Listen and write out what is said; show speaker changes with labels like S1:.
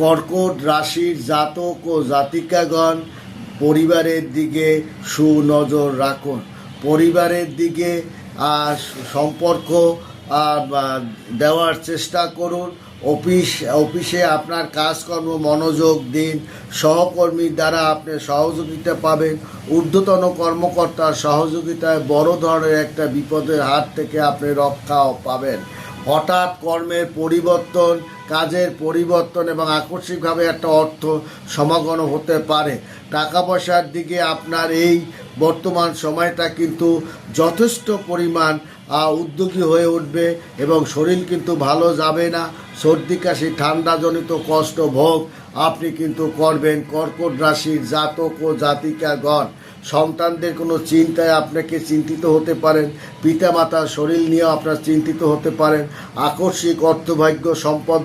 S1: কর্কট রাশির জাতক ও জাতিকাগণ পরিবারের দিকে সুনজর রাখুন। পরিবারের দিকে সম্পর্ক দেওয়ার চেষ্টা করুন। অফিস, অফিসে আপনার কাজকর্ম, মনোযোগ দিন। সহকর্মীর দ্বারা আপনি সহযোগিতা পাবেন। ঊর্ধ্বতন কর্মকর্তার সহযোগিতায় বড় ধরনের একটা বিপদের হাত থেকে আপনি রক্ষাও পাবেন। হঠাৎ কর্মের পরিবর্তন কাজের পরিবর্তন এবং আকস্মিকভাবে একটা অর্থ সমাগম হতে পারে। টাকা পয়সার দিকে আপনার এই বর্তমান সময়টা কিন্তু যথেষ্ট পরিমাণ উদ্যোগী হয়ে উঠবে এবং শরীর কিন্তু ভালো যাবে না। সর্দি, কাশি, ঠান্ডাজনিত কষ্ট, ভোগ আপনি কিন্তু করবেন। কর্কট রাশির জাতক ও জাতিকাগণ, সন্তানদের কোনো চিন্তায় আপনাকে চিন্তিত হতে পারেন। পিতামাতার শরীর নিয়েও আপনার চিন্তিত হতে পারেন। আকস্মিক অর্থভাগ্য সম্পদ